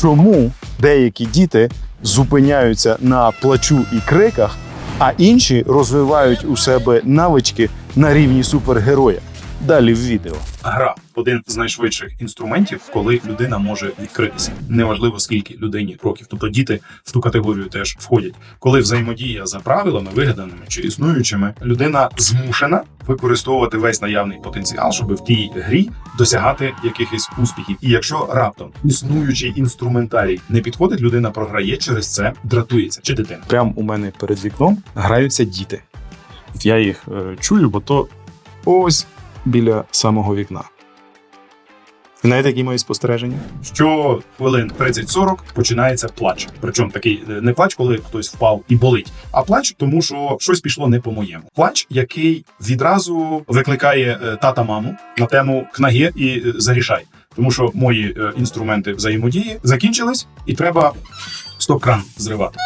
чому деякі діти зупиняються на плачу і криках, а інші розвивають у себе навички на рівні супергероя. Далі в відео. Гра один з найшвидших інструментів, коли людина може відкритися. Неважливо скільки людині років. Тобто діти в ту категорію теж входять. Коли взаємодія за правилами, вигаданими чи існуючими, людина змушена використовувати весь наявний потенціал, щоб в тій грі досягати якихось успіхів. І якщо раптом існуючий інструментарій не підходить, людина програє через це, дратується чи дитина. Прямо у мене перед вікном граються діти. Я їх е, чую, бо то ось біля самого вікна. Знаєте, які мої спостереження? Що хвилин 30-40 починається плач. Причому такий е, не плач, коли хтось впав і болить, а плач, тому що щось пішло не по-моєму. Плач, який відразу викликає е, тата маму на тему кнаги і е, зарішай. Тому що мої інструменти взаємодії закінчились, і треба стоп-кран зривати.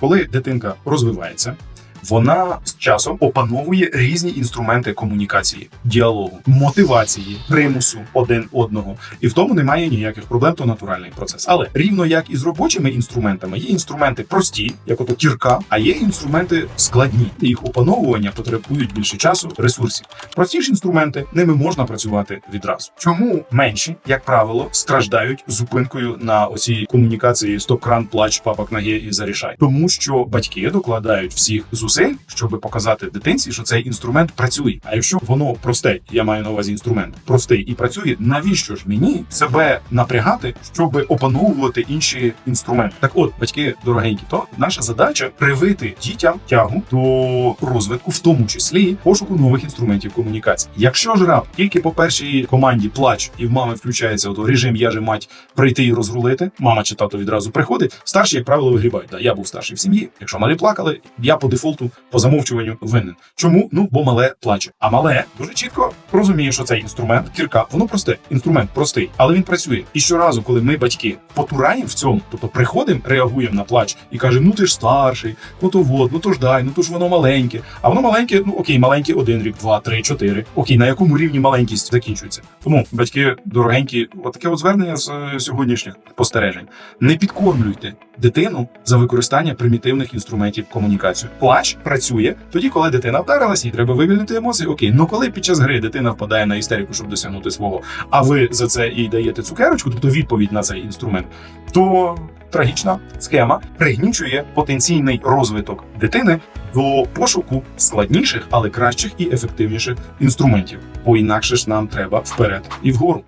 Коли дитинка розвивається, вона з часом опановує різні інструменти комунікації, діалогу, мотивації, примусу один одного, і в тому немає ніяких проблем, то натуральний процес. Але рівно як і з робочими інструментами, є інструменти прості, як ото кірка, а є інструменти складні. Їх опановування потребують більше часу, ресурсів. Прості ж інструменти ними можна працювати відразу. Чому менші, як правило, страждають зупинкою на оцій комунікації стоп-кран, плач, папа кнаге і зарішай, тому що батьки докладають всіх зусиль, щоб показати дитинці, що цей інструмент працює. А якщо воно просте, я маю на увазі інструмент простий і працює, навіщо ж мені себе напрягати, щоб опановувати інші інструменти? Так, от, батьки дорогенькі, то наша задача привити дітям тягу до розвитку, в тому числі пошуку нових інструментів комунікації. Якщо ж раб тільки по першій команді плач і в мами включається ото режим я же мать прийти і розрулити, мама чи тато відразу приходить. Старші, як правило, вигрібають. Да, я був старший в сім'ї. Якщо малі плакали, я по дефолту, по замовчуванню винен. Чому? Ну бо мале плаче. А мале дуже чітко розуміє, що цей інструмент кірка, воно просте. Інструмент простий, але він працює. І щоразу, коли ми, батьки, потураємо в цьому, тобто приходимо, реагуємо на плач і кажемо: ну ти ж старший, ну то вот, ну то ж дай, ну то ж воно маленьке. А воно маленьке, ну окей, маленьке один рік, два, три, чотири. Окей, на якому рівні маленькість закінчується? Тому, батьки дорогенькі, отаке от звернення з е, сьогоднішніх спостережень. Не підкормлюйте дитину за використання примітивних інструментів комунікації. Плач працює тоді, коли дитина вдарилась, їй треба вивільнити емоції. Окей, ну коли під час гри дитина впадає на істерику, щоб досягнути свого, а ви за це їй даєте цукерочку, тобто відповідь на цей інструмент, то трагічна схема пригнічує потенційний розвиток дитини до пошуку складніших, але кращих і ефективніших інструментів. Бо інакше ж нам треба вперед і вгору.